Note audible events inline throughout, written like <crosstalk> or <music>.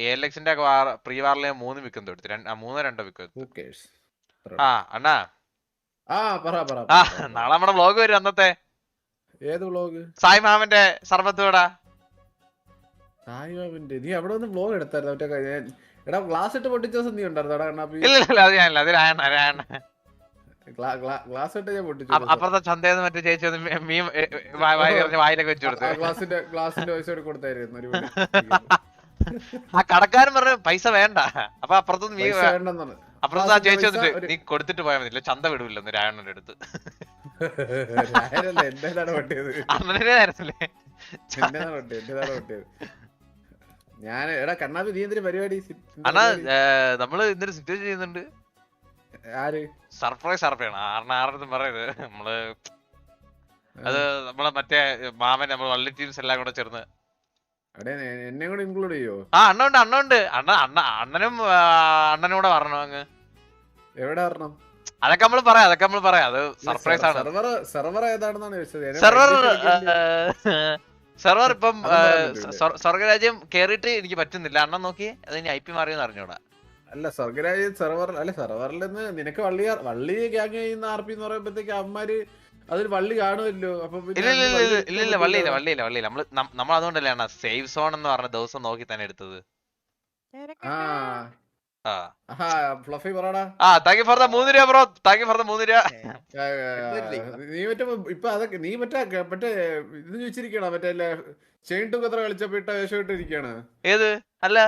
A L എക്സിന്റെ pre വാറിലെ മൂന്ന് വിക്കും തൊടുത്തു മൂന്നോ രണ്ടോ വിൽക്കും ആ അണ്ണാ. നാളെ നമ്മുടെ വ്ലോഗ് വരും അന്നത്തെ. ഏത് വ്ലോഗ് സായി മാമന്റെ സർബത്തോടാ മാമന്റെ. നീ അവിടെ ഒന്ന് വ്ളോഗ് എടുത്തായിരുന്നു? മറ്റേ എടാ ഗ്ലാസ് ഇട്ട് പൊട്ടിച്ച ദിവസം നീ ഉണ്ടായിരുന്നു? ഇല്ല അത് ഞാനില്ല. അത് ഗ്ലാസ് ഇട്ട് ഞാൻ പൊട്ടിച്ചു അപ്പുറത്തെ ചന്തയെന്ന് മറ്റേ ചേച്ചി മീൻ <laughs> വായിലൊക്കെ വെച്ചു കൊടുത്തു. ഗ്ലാസിന്റെ ഗ്ലാസിന്റെ പൈസ കൊടുത്തായിരുന്നു. ഒരു. <laughs> ആ കടക്കാരൻ പറഞ്ഞു പൈസ വേണ്ട. അപ്പൊ അപ്പുറത്തുനിന്ന് നീ അപ്പുറത്ത് ആ ചേച്ചി വന്നിട്ട് നീ കൊടുത്തിട്ട് പോയാൽ മതി. ഇല്ല ചന്ത വിടൂല്ലെന്ന് രായണ്ണന്റെ അടുത്ത്. ഞാൻ എടാ കണ്ണാപ്പി നീ എന്തൊരു പരിപാടി? അണ്ണാ നമ്മൾ ഇന്നൊരു സിറ്റുവേഷൻ ചെയ്യുന്നുണ്ട്. ആര്? സർപ്രൈസ് സർപ്രൈസ് ആറിന് ആറടുത്തും പറയരുത്. നമ്മൾ അത് നമ്മളെ മറ്റേ മാമൻ നമ്മൾ വള്ളി ടീംസ് എല്ലാം കൂടെ ചേർന്ന് എന്നെ കൂടെ ഇൻക്ലൂഡ് ചെയ്യോ? ആ അണ്ണുണ്ട് അണ്ണുണ്ട്. അണ്ണ അണ്ണ അണ്ണനും അണ്ണനും കൂടെ വരണം അങ്ങ്. എവിടെ വരണം? അതൊക്കെ നമ്മൾ പറയാം അതൊക്കെ നമ്മൾ പറയാം. അത് സർപ്രൈസ് ആണ്. സെർവർ സെർവർ ഏതാണെന്നാണ് ചോദിച്ചത്? സെർവർ സെർവർ ഇപ്പം സ്വർഗരാജ്യം കേറിയിട്ട് എനിക്ക് പറ്റുന്നില്ല. അണ്ണൻ നോക്കി അത് ഇനി ഐ പി മാറിയെന്ന് അറിഞ്ഞൂടാ. അല്ല സ്വർഗരാജ്യം സെർവർ അല്ല സെർവറിൽ നിന്ന് നിനക്ക് വള്ളി വള്ളി ഗ്യാങ് ചെയ്യുന്ന ആർ പി എന്ന് പറയുമ്പോഴത്തേക്ക് അമ്മമാര് അതിൽ വള്ളി കാണുമല്ലോ. അപ്പൊ ഇല്ല. വള്ളിയില്ല വള്ളിയില്ല വള്ളിയില്ല നമ്മൾ നമ്മൾ അതുകൊണ്ടല്ലേ അണ്ണ സേഫ് സോൺ എന്ന് പറഞ്ഞ ദിവസം നോക്കി തന്നെ എടുത്തത്. ആ. ആ. ഫ്ലഫി പറടാ? ആ താങ്ക് ഫോർ ദ മൂന്ന് രൂപ ബ്രോ താങ്ക് ഫോർ ദ മൂന്ന് രൂപ. നീ മറ്റേ ഇപ്പൊ അതൊക്കെ നീ മറ്റേ മറ്റേ ഇത് ചോദിച്ചിരിക്കണോ മറ്റേ ചെയിൻ ടുഗദർ കളിച്ചപ്പോ ഇട്ട വേഷം ഇട്ടിരിക്കാണ് ഏത്? അല്ല.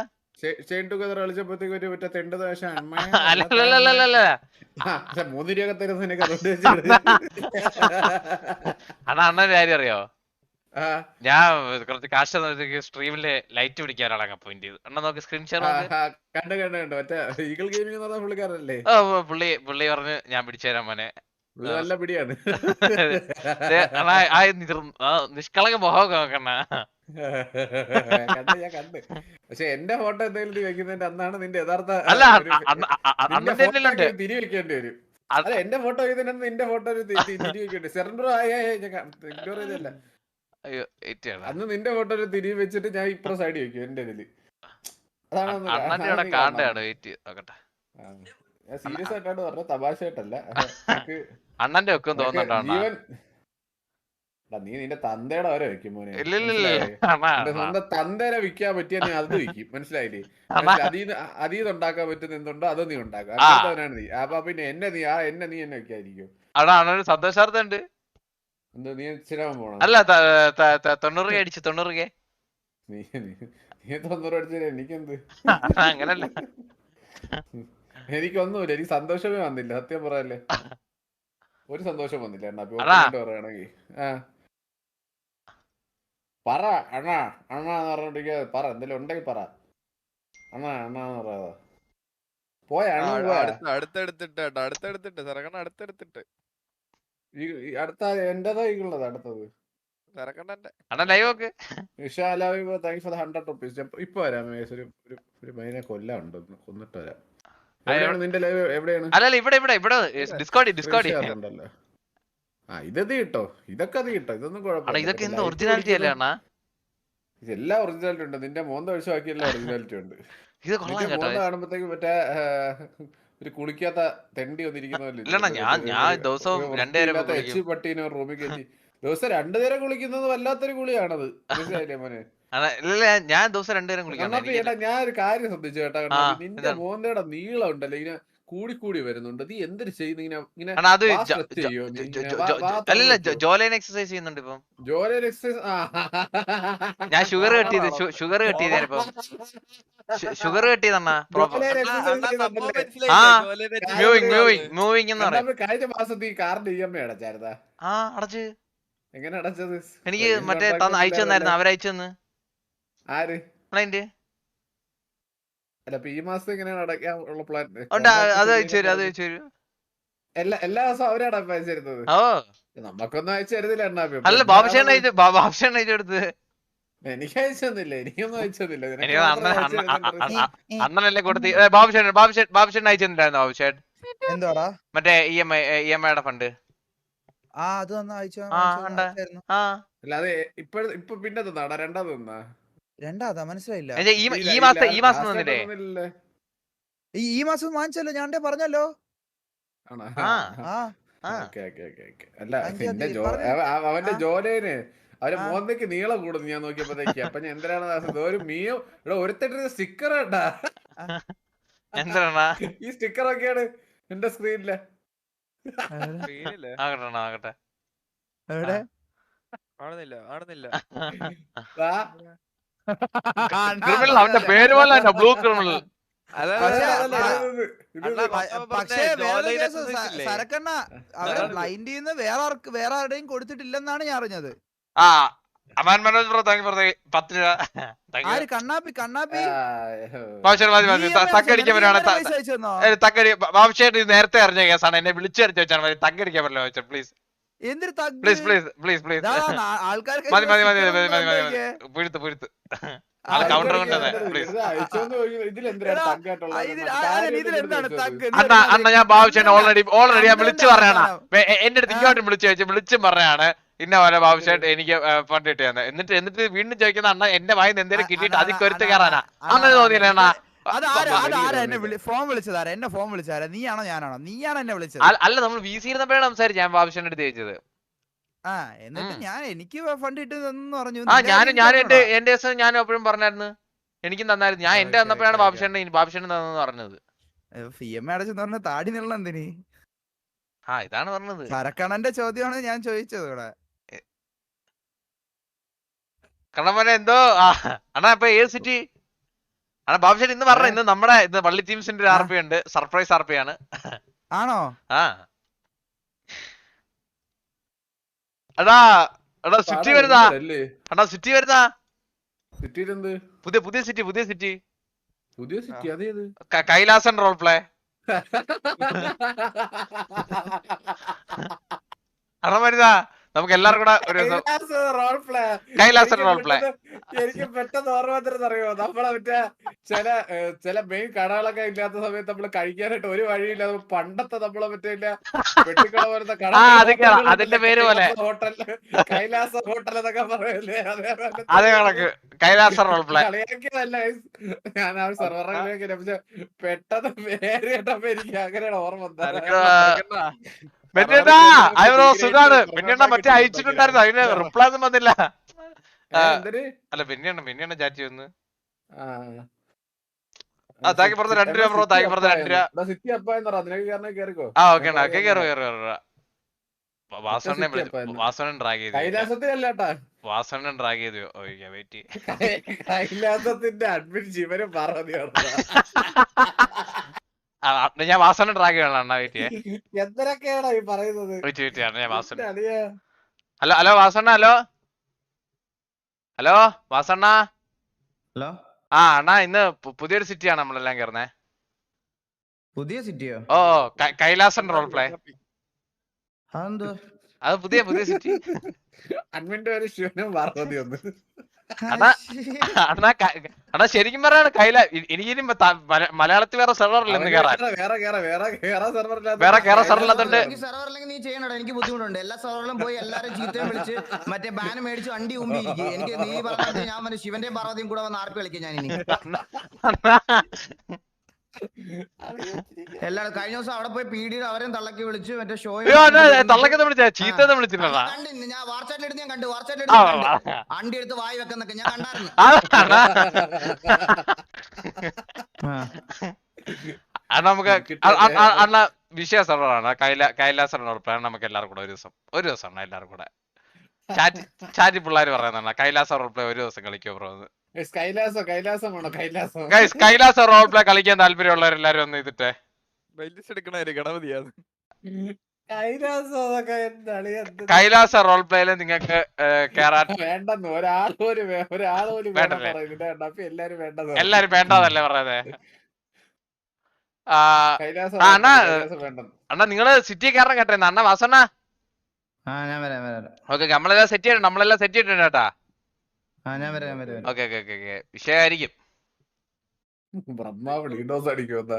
അണ്ണന്റെ കാര്യം അറിയോ? ഞാൻ കുറച്ച് കാശ് സ്ട്രീമിൽ ലൈറ്റ് പിടിക്കാനാണ് അങ്ങ് പോയിന്റ് ചെയ്ത്. അണ്ണ നോക്കി സ്ക്രീൻ ഷെയർ കണ്ടു കണ്ടു കണ്ട്. മറ്റേ ഈഗിൾ ഗെയിമിംഗ് എന്ന് പറഞ്ഞ പുള്ളിക്കാരല്ലേ പുള്ളി പുള്ളി പറഞ്ഞ് ഞാൻ പിടിച്ചുതരാൻ മോനെ. നല്ല പിടിയാണ്. നിഷ്കളങ്ക മുഖമൊക്കെ നോക്കണ്ണ കണ്ട് <laughs> ഞാൻ കണ്ട്. പക്ഷെ എന്റെ ഫോട്ടോ എന്തെങ്കിലും നീ വെക്കുന്നതിന്റെ അന്നാണ് നിന്റെ യഥാർത്ഥ അല്ല തിരി വെക്കേണ്ടി വരും. അല്ല എന്റെ ഫോട്ടോ വെക്കുന്നതിന് നിന്റെ ഫോട്ടോ <laughs> തിരി വെക്കേണ്ടി സെറണ്ടർ ആയ ഇഗ്നോർ ചെയ്തല്ല. അന്ന് നിന്റെ ഫോട്ടോ ഒരു തിരി വെച്ചിട്ട് ഞാൻ ഇപ്പുറ സൈഡ് വെക്കും എന്റെ ഇതിൽ. അതാണ് കാണണം. വെയിറ്റ് നോക്കട്ടെ. ഞാൻ സീരിയസ് ആയിട്ടാണ് പറഞ്ഞത് തമാശയായിട്ടല്ല. <laughs> ആയിട്ടല്ല അണ്ണന്റെ ഒക്കെ നിനക്ക് തോന്നുന്നുണ്ടോ അണ്ണാ ജീവൻ എടാ, നീ നിന്റെ തന്തയുടെ വരെ വെക്കും മോനെ. സ്വന്തം തന്തേനെ വിൽക്കാൻ പറ്റിയ നീ അത് വിൽക്കും മനസ്സിലായില്ലേ. അതീന്ന് അതീന്ന് ഉണ്ടാക്കാൻ പറ്റുന്ന എന്തുണ്ടോ അത് നീ ഉണ്ടാക്കാൻ അങ്ങനത്തവനാണ് നീ. അപ്പൊ പിന്നെ എന്നെ നീ ആ എന്നെ നീ എന്നെ വെക്കാതിരിക്കും സന്തോഷാർത്ഥം ഉണ്ട് എന്ത് നീ സ്ഥിരം പോണം? അല്ല തൊണ്ണൂറ് കെ അടിച്ചു തൊണ്ണൂറ് കെ. നീ നീ- തൊണ്ണൂറ് അടിച്ചാൽ എനിക്കെന്ത്? അങ്ങനല്ല. എനിക്കൊന്നുമില്ല. എനിക്ക് സന്തോഷമേ വന്നില്ല. സത്യം പറയല്ലേ. ഒരു സന്തോഷം വന്നില്ല. എന്നാ. പറയുകയാണെങ്കിൽ. ആ. പറ അണ്ണാ അണ്ണാ എന്ന് പറഞ്ഞോണ്ടിരിക്കാ പറ എന്തെങ്കിലും ഉണ്ടെങ്കിൽ പറ. അണ്ണാ അണ്ണാ എന്ന് പറയാതെ പോയ അടുത്തെടുത്തിട്ട് അടുത്തെടുത്തിട്ട് ചെറുക്കണ്ണ അടുത്തെടുത്തിട്ട്. അടുത്ത എന്റേതാ ഈകളുള്ളത് അടുത്തത്? ചെറുക്കണ്ണന്റെ അണ്ണ ലൈവ് ഒക്കെ വിശാലാവ് താങ്ക്സ് ഫോർ ഹൺഡ്രഡ് റുപ്പീസ് ഇപ്പൊ വരാം ഒരു മൈനെ കൊല്ലാണ്ട് കൊന്നിട്ട് വരാം. നിന്റെ ലൈവ് എവിടെയാണ്? അല്ല അല്ല ഇവിടെ ഇവിടെ. ഇവിടെ ഡിസ്കോഡി ഡിസ്കോഡി ഇതത് കിട്ടോ. ഇതൊക്കെ അത് കിട്ടോ. ഇതൊന്നും കുഴപ്പമില്ല. ഇതൊക്കെ എന്ത് ഒറിജിനാലിറ്റി അല്ലേ അണ്ണാ? ഇതെല്ലാം ഒറിജിനാലിറ്റി ഉണ്ട്. നിന്റെ മോന്ത ഒഴിവാക്കി എല്ലാം ഒറിജിനാലിറ്റി ഉണ്ട്. മോന്ത കാണുമ്പോഴത്തേക്ക് മറ്റേ ഒരു കുളിക്കാത്ത തെണ്ടി വന്നിരിക്കുന്ന ഞാൻ- ഞാൻ ദിവസവും ഒരു രണ്ട് നേരം കുളിക്കും. എച്ചി പട്ടീനെ ഒരു റൂമിൽ കയറ്റി. ദിവസം രണ്ടു നേരം കുളിക്കുന്നത് വല്ലാത്തൊരു കുളിയാണത്. മനസ്സിലായില്ലേ മോനെ? ഞാൻ ദിവസം രണ്ടുപേരും കുളിക്കാം കണ്ണാപ്പി ഞാൻ ഒരു കാര്യം ശ്രദ്ധിച്ചു കേട്ടാ. നിന്റെ? മോന്തയുടെ നീളം ഉണ്ടല്ലോ ഇങ്ങനെ കൂടി കൂടി വരുന്നുണ്ട്. നീ എന്തൊരു ചെയ്യുന്നു? ഇങ്ങനെ വെച്ചോ? ജോലൈൻ എക്സസൈസ് ചെയ്യുന്നുണ്ട് ഇപ്പം. ജോലൈൻ എക്സസൈസ് ഞാൻ ഷുഗർ കെട്ടിയത് ഷുഗർ കെട്ടിയത് ഇപ്പം. ഷുഗർ കട്ട് ചെയ്തണ്ണാ പ്രോപ്പർ ജോലി അണ്ണാ, അണ്ണാ സംഭവം ചെയ്യുന്നുണ്ടല്ലേ? ആ. മനസ്സിലായില്ലേ? ജോലിനെ കാര്യം മൂവിങ് മൂവിങ് മൂവിങ് എന്ന് പറയും. കഴിഞ്ഞ മാസത്തെ ഈ കാറിന്റെ ഇ എം ഐ അടച്ചായിരുന്നാ? ആ അടച്ച്. എങ്ങനെ അടച്ചത്? എനിക്ക് മറ്റേ അയച്ചു തന്നായിരുന്നു. അവരയച്ചു തന്ന്. ആര്? ക്ലൈന്റ് അല്ല ഇപ്പൊ ഈ മാസം എങ്ങനെയാണ് അടയ്ക്കാൻ ഉള്ള പ്ലാൻ അത് അയച്ചു അത് അയച്ചു എല്ലാ എല്ലാ ദിവസവും അവരാണ് അപ്പൊ അയച്ചു തരുന്നത് ഓ. നമുക്കൊന്നും അയച്ചു തരുന്നില്ല എണ്ണാപ്പി അല്ല ബാബുഷേണ് അയച്ചു ബാബുഷേണ് അയച്ചു കൊടുത്ത്. എനിക്ക് അയച്ചു തന്നില്ല എനിക്കൊന്നും അയച്ചു അന്നനല്ലേ കൊടുത്ത്. ബാബുഷേൺ ബാബുഷേൺ ബാബുഷേൺ അയച്ചു തന്നിട്ടുണ്ടായിരുന്നു എന്തോടാ മറ്റേ E M I E M ഐയുടെ ഫണ്ട്. ആ അത് വന്ന് അയച്ചു ആ, ഇപ്പൊ ആ. അല്ല അത് ഇപ്പഴ ഇപ്പൊ പിന്നെ തന്നാടാ രണ്ടാമത് തന്നാ. രണ്ടാമതാ മനസ്സിലായില്ല. ഈ ഇല്ല, ഈ മാസം തന്നില്ലേ ഈ ഈ മാസം വാങ്ങിച്ചല്ലോ ഞാൻ പറഞ്ഞല്ലോ. ആ. ആ ആ. Okay, okay, okay, okay. അല്ല അഞ്ചാം ജോ പറഞ്ഞോ. അവ- അവ- അവന്റെ ജോലേന് അവന്റെ ആ. മോന്തയ്ക്ക് നീളം കൂടുന്നു ഞാൻ നോക്കിയപ്പോഴത്തേക്ക്. അപ്പൊ ഞാൻ എന്തിനാണ് ഒരു മീയോ ഇവിടെ ഒരുത്തിട്ട് സ്റ്റിക്കർ ഉണ്ടാ? <laughs> എന്താണ് ഈ സ്റ്റിക്കർ ഒക്കെയാണ് എന്റെ സ്ക്രീനിൽ ആകട്ടെ ആകട്ടെ. എവിടെ? കാണുന്നില്ല കാണുന്നില്ല ക്രിമിനൽ അവന്റെ പേര് പോലെ തന്നെ ബ്ലൂ ക്രിമിനൽ. പക്ഷേ വേറെ? സരക്കണ്ണ അവരെ ബ്ലൈൻഡ് ചെയ്യുന്ന വേറെ ആർക്ക് വേറെ ആരുടെയും കൊടുത്തിട്ടില്ലെന്നാണ് ഞാൻ അറിഞ്ഞത്. ആ Aman Manoj bro thank bro പത്ത് രൂപ. താങ്ക് ആര്? കണ്ണാപ്പി കണ്ണാപ്പി? തക്കടിക്കാൻ? തക്കടി ബാബുശ്ശേരി നേരത്തെ അറിഞ്ഞ കേസാണ്. എന്നെ വിളിച്ചു വരച്ച് വെച്ചാണ്. മതി തക്കടിക്കാൻ പറ്റില്ല പ്ലീസ് എന്തൊരു thug? Please please please please ആൾക്കാർക്ക് മതി മതി മതി മതി മതി മതി പുഴുത്ത് പുഴുത്ത് കൗണ്ടർ കൊണ്ടുവന്നേ? അണ്ണ അണ്ണ ഞാൻ ബാബുശ്ശേനെ ഓൾറെഡി ഓൾറെഡി ഞാൻ വിളിച്ചു പറയണ എന്റെ അടുത്ത് ഇങ്ങോട്ടും വിളിച്ചു ചോദിച്ചു വിളിച്ചും പറയാണ്. ഇന്ന പോലെ ബാബുശേട്ട് എനിക്ക് ഫണ്ട് കിട്ടിയെന്ന്. എന്നിട്ട് എന്നിട്ട് വീണ്ടും ചോദിക്കുന്ന അണ്ണ എന്റെ വായിന്ന് എന്തെങ്കിലും കിട്ടിയിട്ട് അതിൽ കൊരുത്ത് കയറാനാ. അങ്ങനെ തോന്നിയില്ല അണ്ണ? ഫോൺ വിളിച്ചതാരാ എന്നെ ഫോൺ വിളിച്ചതാരാ നീയാണോ ഞാനാണോ? നീയാണോ എന്നെ വിളിച്ചത്? അല്ല- നമ്മൾ വി സി ഇരുന്നപ്പോഴാണ് സംസാരിച്ചത്. ഞാൻ ബാബുഷന്റെ അടുത്ത് ചോദിച്ചത്. ആ എന്നിട്ട് ഞാൻ എനിക്ക് ഫണ്ട് കിട്ടുന്നെന്ന് പറഞ്ഞു. ആ ഞാൻ ഞാനും എന്റെ എന്റെ ദിവസം ഞാൻ എപ്പോഴും പറഞ്ഞായിരുന്നു. എനിക്കും തന്നായിരുന്നു. ഞാൻ എന്റെ തന്നപ്പോഴാണ് ഓക്കേ, ബാബുശ്ശേനെ തന്നെന്ന് പറഞ്ഞത്. ഫി എം അടച്ചെന്ന് പറഞ്ഞ താടി നീളം എന്തിന്? ആ ഇതാണ് പറഞ്ഞത്. സരക്കണന്റെ ചോദ്യമാണ് ഞാൻ ചോദിച്ചത് ഇവിടെ. കണ്ണമ്മനെ എന്തോ? അണ്ണാ ഇപ്പൊ ഏത് സിറ്റി അണ്ണാ ബാബുശേരി ഇന്ന് പറഞ്ഞ ഇന്ന് നമ്മുടെ ഇന്ന് വള്ളി ടീംസിന്റെ ഒരു. ആർ പി ഉണ്ട്. സർപ്രൈസ് ആർ പി ആണ്. ആണോ? ആ. എടാ എടാ സിറ്റി വരുന്നാ? അല്ലേ? അണ്ണാ സിറ്റി വരുന്നാ? സിറ്റിയിലെന്ത്? പുതിയ പുതിയ സിറ്റി പുതിയ സിറ്റി. പുതിയ സിറ്റി അതേത്? Kailasan role play. <laughs> അണ്ണാ വരുന്നാ? നമുക്ക് എല്ലാവർക്കും കൂടെ ഒരു ദിവസം റോൾ പ്ലേ കൈലാസൻ എനിക്ക് റോൾ പ്ലേ പെട്ടെന്ന് എനിക്ക് പെട്ടെന്ന് ഓർമ്മ വന്നിരുന്നത് അറിയോ നമ്മളെ മറ്റേ ചില ചില മെയിൻ കടകളൊക്കെ ഇല്ലാത്ത സമയത്ത് നമ്മൾ കഴിക്കാനായിട്ട് ഒരു വഴിയില്ല. പണ്ടത്തെ നമ്മളെ മറ്റേ ഇല്ല കട അതിന്റെ പേര് പോലെ. ഹോട്ടൽ കൈലാസ ഹോട്ടൽ എന്നൊക്കെ പറയല്ലേ? അതെ കണക്ക്. കൈലാസ റോൾ പ്ലേ കളിയാക്കിയതല്ല. ഞാൻ ആ സെർവറിലേക്ക് പക്ഷെ പെട്ടെന്ന് പേര് കേട്ടപ്പോ എനിക്ക് അങ്ങനെയാണ് ഓർമ്മ പിന്നെടാ അയ്യോ സുഖാണ്. പിന്നെണ്ണ മറ്റേ അയച്ചിട്ടുണ്ടായിരുന്നു. അതിന് റിപ്ലൈ ഒന്നും വന്നില്ല. അല്ല പിന്നെയാണ് പിന്നെയാണ് ചാറ്റ് വന്ന്. ആ. താങ്ക് പുറത്ത് രണ്ട് രൂപ ബ്രോ, താങ്ക് പറഞ്ഞ രണ്ട് രൂപ. സിറ്റി അപ്പ എന്ന് പറ. നിനക്ക് കാരണം കേറിക്കോ ആ ഓക്കെ ഓക്കെ കേറോ കേറോ എന്ന്. വാസവണ്ണൻ ഡ്രാഗ് ചെയ്തു. വാസണ്ണൻ ഡ്രാഗ് ചെയ്തു. Okay wait. കൈലാസത്തിന്റെ അഡ്മിൻ ശിവനും പാർവതിയാണ് <laughs> ഞാൻ വാസന ട്രാക്ക് വെയിറ്റ് എന്തൊക്കെയാടാ ഈ പറയുന്നത്? ഞാൻ Vasavanna hello hello Vasanna hello. Hello Vasanna hello. ആ അണ്ണാ ഇന്ന് പുതിയൊരു സിറ്റിയാണ് നമ്മളെല്ലാം കയറുന്നേ പുതിയ സിറ്റിയോ? ഓ കൈലാസൻ റോൾ പ്ലേ അത് പുതിയ പുതിയ സിറ്റി. <laughs> അഡ്മിന്റെ പേര് ശിവനും പാർവതി ഒന്ന്. <laughs> അണ്ണാ <laughs> ശരിക്കും പറയാണ് കൈല എനിക്കിനും മലയാളത്തിൽ വേറെ സെർവർ ഇന്ന് കേറാൻ. വേറെ വേറെ കേറ വേറെ കേറാ വേറെ കേറാൻ സെർവറില്ലാത്തോണ്ട് എനിക്ക് സെർവർ ഇല്ലെങ്കിൽ നീ ചെയ്യണടാ എനിക്ക് ബുദ്ധിമുട്ടുണ്ട്. എല്ലാ സെർവറിലും പോയി എല്ലാരും ചീത്തയും വിളിച്ച് മറ്റേ ബാൻ മേടിച്ച് വണ്ടി ഉമ്പി ഇരിക്കും. എനിക്ക് നീ പറഞ്ഞ ഞാൻ ശിവന്റെ ശിവന്റെയും പാർവതിയും കൂടെ വന്ന് ആർപ്പി കളിക്കും ഞാൻ ഇനി എല്ലാരും കഴിഞ്ഞ ദിവസം അവിടെ പോയി പീഡിയിൽ അവരെയും തള്ളക്കി വിളിച്ചു മറ്റേ ഷോ തള്ളക്കെന്ന് വിളിച്ച ചീത്ത വിളിച്ചിട്ടുണ്ടാ കണ്ടിന് ഞാൻ വാട്സാപ്പിൽ എടുത്ത് ഞാൻ കണ്ടു. ആ, എടുത്ത് അണ്ടി എടുത്ത് വായി വെക്കുന്നൊക്കെ ഞാൻ കണ്ടായിരുന്നു. ആ, അണ്ണാ അണ്ണാ നമുക്ക് അണ്ണ അ- അ- വിഷയ സെർവറാണ്. കൈല കൈലാസൻ ഉറപ്പാണ് നമുക്ക് എല്ലാവർക്കും കൂടെ ഒരു ദിവസം. ഒരു ദിവസം എല്ലാവർക്കും കൂടെ. ചാറ്റി ചാറ്റ് പിള്ളേർ പറയുന്നതാണ്. കൈലാസ റോൾ പ്ലേ ഒരു ദിവസം കളിക്കോ ബ്രോ കൈലാസം കൈലാസം വേണോ Kailasam guys Kailasa role play കളിക്കാൻ താല്പര്യമുള്ളവരെല്ലാരും ഒന്ന് ഇതിട്ടെ. ഗണപതിയാണ് കൈലാസം അതൊക്കെ എന്റെ അളിയാ എന്ത് കൈലാസ റോൾ പ്ലേയിൽ നിങ്ങൾക്ക് കേറാൻ വേണ്ടെന്ന് ഒരാൾ പോലും വേ- ഒരാൾ പോലും വേണം വേണ്ടല്ലേ? പറയുന്നില്ല അപ്പൊ എല്ലാരും വേണ്ടെന്ന് എല്ലാരും വേണ്ടതല്ലേ പറയുന്നത് ആ കൈലാസം ആ, വേണ്ട, അണ്ണാ, കൈലാസം വേണ്ടെന്ന് അണ്ണാ നിങ്ങൾ സിറ്റി കയറാൻ കേട്ടോ അണ്ണ വാസണ്ണ. ആ ഞാൻ വരാം വരാം. ഓക്കെ നമ്മളെല്ലാം സെറ്റ് ചെയ്യണം നമ്മളെല്ലാം സെറ്റ് ചെയ്തിട്ടുണ്ട് കേട്ടാ ആ ഞാൻ വരാം ഞാൻ വരാം ഓക്കെ ഓക്കെ ഓക്കെ ഓക്കെ. വിഷയമായിരിക്കും. ബ്രഹ്മാവ് വിൻഡോസ് അടിക്കുമെന്ന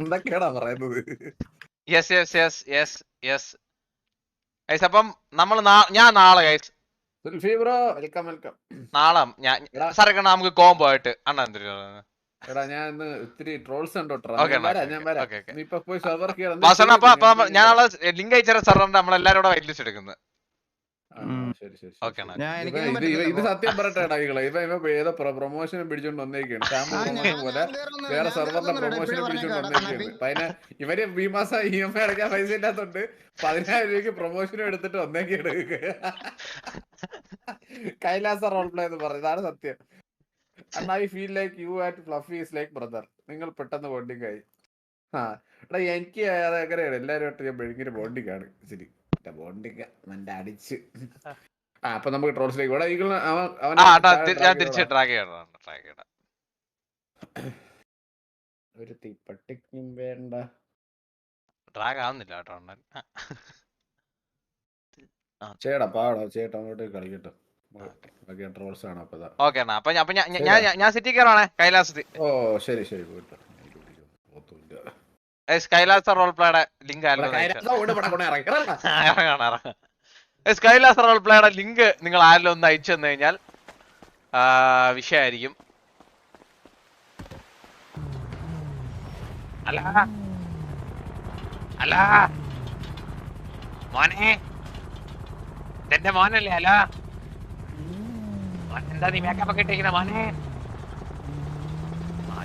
എന്തൊക്കെയാടാ പറയുന്നത്? Yes yes yes yes yes guys അപ്പം നമ്മൾ ഞാൻ നാളെ guys Sulfi bro welcome welcome നാളെ ഞാൻ സാറേ കണ്ട നമുക്ക് കോംബോ ആയിട്ട്. അണ്ണ എടാ ഞാൻ ഇന്ന് ഇത്തിരി ട്രോൾസ് ഞാൻ വരാം ഞാൻ വരാം. okay, okay. നീ ഇപ്പൊ പോയി സെർവർ വാസണ അപ്പൊ അപ്പൊ ഞാൻ നാളെ ലിങ്ക് അയച്ചാൽ സാറിന്റെ നമ്മളെല്ലാരും കൂടെ വൈറ്റ് ലിസ്റ്റ് എടുക്കുന്നത്. ശരി ശരി. ഞാൻ ഇത് സത്യം പറയട്ടെടാ ഇവ ഇവ ഏതോ പ്രൊമോഷനും പിടിച്ചോണ്ട് വന്നേക്കാണ്. പോലെ വേറെ സർവറിന്റെ പ്രൊമോഷനും പിടിച്ചോണ്ട് വന്നേക്കാണ്. അതിന് ഇവർ ഈ മാസം ഇ എം ഐ അടയ്ക്കാൻ പൈസ ഇല്ലാത്തോണ്ട് പതിനായിരം രൂപയ്ക്ക് പ്രൊമോഷനും എടുത്തിട്ട് വന്നേക്കാണ് കൈലാസ റോൾ പ്ലേ എന്ന് പറഞ്ഞു. അതാണ് സത്യം. അണ്ണ I feel like you at fluffy is like brother നിങ്ങൾ പെട്ടെന്ന് ബോണ്ടിങ് ആയി. ആ എടാ എനിക്ക് അത് എങ്ങനെയാണ്? എല്ലാവരും ഞാൻ ഭയങ്കര ബോണ്ടിങ് ആണ്. ശരി. ബോണ്ടിങ് മണ്ട അടിച്ച്. ആ അപ്പൊ നമുക്ക് ട്രോൾസിലേക്ക് ഇവിടെ ഈഗിൾ അവൻ ഞാൻ തിരിച്ച്. ട്രാക്ക് ചെയ്യണം ട്രാക്ക് ചെയ്യണം ഒരു തീപ്പട്ടിക്കും വേണ്ട. ട്രാക്ക് ആവുന്നില്ല കേട്ടോ അണ്ണൻ ചേട്ടാ പാടോ ചേട്ടാ അങ്ങോട്ട് കളിക്കട്ടോ. ഓക്കെ. അപ്പൊ ഞാൻ സിറ്റി കയറാണേ കൈലാസത്തിൽ. ഓ ശരി ശരി പോയിട്ട് എനിക്ക് പിടിക്കും. ഓർത്തുമില്ല. ഏസ് കൈലാസ റോൾ പ്ലേയുടെ ലിങ്ക് ഇവിടെ കൈലാസ ഓട് ഇവിടെ കൊണ്ട് ഇറങ്ങ്. ഇറങ്ങ്. റോൾ പ്ലേയുടെ ലിങ്ക് സ്കൈലാസ റോൾ പ്ലേയുടെ ലിങ്ക് നിങ്ങൾ ആരെങ്കിലും ഒന്ന് അയച്ചു തന്നു കഴിഞ്ഞാൽ വിഷയമായിരിക്കും. അല്ല. അല്ല. മോനെ. ഇതെന്റെ മോനല്ലേ അല്ല. എന്താ നീ മേക്കപ്പ് ഒക്കെ ഇട്ടേക്കുന്ന മോനെ?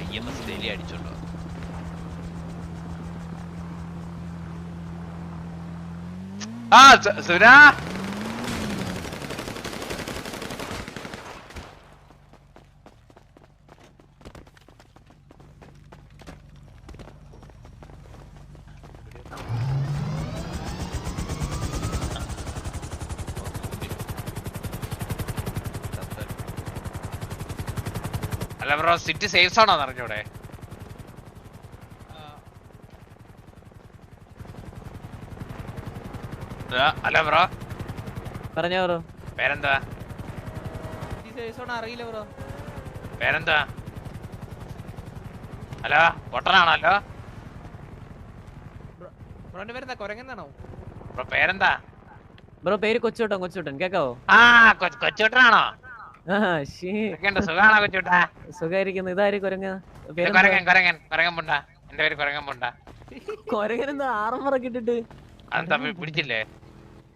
ഐ എം എസ് ഡെയിലി അടിച്ചോണ്ടോ. സു- സുനാ അല്ല ബ്രോ സിറ്റി സേഫ് സോണോ അറിഞ്ഞൂടെ അല്ല ബ്രോ. പറഞ്ഞോ ബ്രോ. പേരെന്താ? അറിയില്ല ബ്രോ. പേരെന്താ? ഹലോ പൊട്ടനാണല്ലോ ബ്രോന്റെ പേരെന്താ? ബ്രോ പേരെന്താ? ബ്രോ പേര് കൊച്ചുട്ടൻ കൊച്ചുട്ടൻ കേക്കാവോ? ആ കൊ- കൊച്ചുകുട്ടനാണോ? ആ ശീ എന്തൊക്കെയുണ്ട്? സുഖാണോ കൊച്ചുട്ടാ സുഖായിരിക്കുന്നു. ഇതാര് കൊരങ്ങ? കൊരങ്ങൻ കൊരങ്ങൻ കൊരങ്ങൻ. പുണ്ട എന്റെ പേര് കൊരങ്ങൻ പുണ്ട കൊരങ്ങൻ എന്താ ആറമ്പറൊക്കെ ഇട്ടിട്ട് അതെന്താ പിടിച്ചില്ലേ?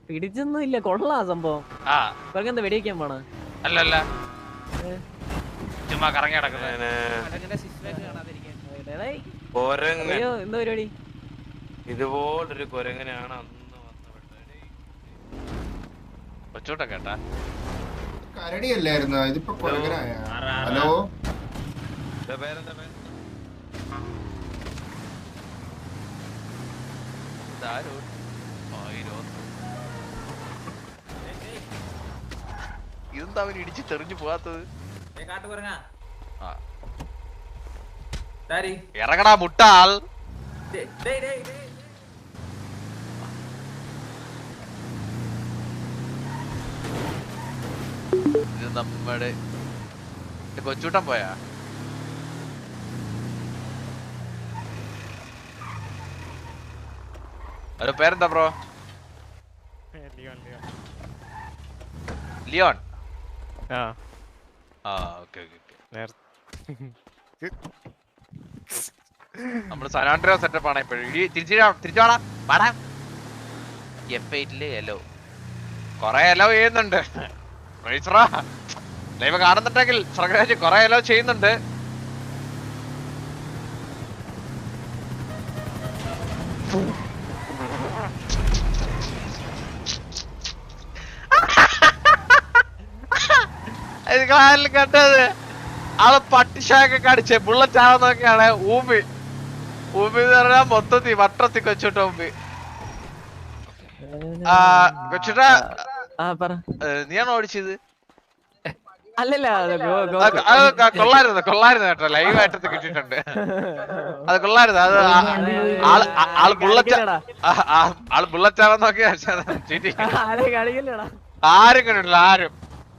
പിടിച്ചൊന്നും ഇല്ല കൊള്ളാ സംഭവം. എന്താ വെടിവെക്കാൻ പോണ? അല്ലല്ല. ചുമ്മാ കറങ്ങി എന്താ പരിപാടി? ഇതുപോലൊരു കൊരങ്ങനാണ് അന്ന് വന്നത് കൊച്ചുട്ട കേട്ടാ? കരടിയല്ലായിരുന്നു? ഇതിപ്പോ ഹലോ? പേരെന്താ പേര് ഇതാരോ? ആയിരോ ഇതെന്താ അവൻ ഇടിച്ച് തെറിഞ്ഞു പോകാത്തത്? ആ. ഇറങ്ങടാ മുട്ടാൾ. ഇത് നമ്മുടെ കൊച്ചൂട്ടൻ പോയാ? ഹലോ പേരെന്താ ബ്രോ? ലിയോൺ. ആ. ആ ഓക്കെ ഓക്കെ നമ്മൾ സനാൻഡ്രോ സെറ്റപ്പ് ആണ് ഇപ്പോഴും. തിരിച്ചു പാടാം എഫ് എയ്റ്റിൽ എലോ കൊറേ എലോ ചെയ്യുന്നുണ്ട്. <laughs> ലൈവ് കാണുന്നുണ്ടെങ്കിൽ സർഗരാജ് കൊറേ എലോ ചെയ്യുന്നുണ്ട്. കാലിൽ കണ്ടത്. ആൾ പട്ടിഷായൊക്കെ കടിച്ച് ബുള്ളറ്റ് ആവുന്നൊക്കെയാണ് ഊമി ഊമി. എന്ന് പറഞ്ഞാൽ മൊത്തത്തി വട്ടത്തി കൊച്ചുട്ട ഊമി. ആ കൊച്ചുട്ട ആ പറ. നീയാണോ ഓടിച്ചത്? അത് അത് അത് കൊള്ളായിരുന്നു കൊള്ളായിരുന്നു കേട്ടോ. ലൈവ് ആയിട്ട് കിട്ടിയിട്ടുണ്ട്. അത് കൊള്ളായിരുന്നു. അത് ആൾ ആൾ ബുള്ളറ്റ് ആൾ ബുള്ളറ്റ് ആവാന്നൊക്കെ ചീറ്റി ആരെ കണ്ടിട്ടില്ല ആരും.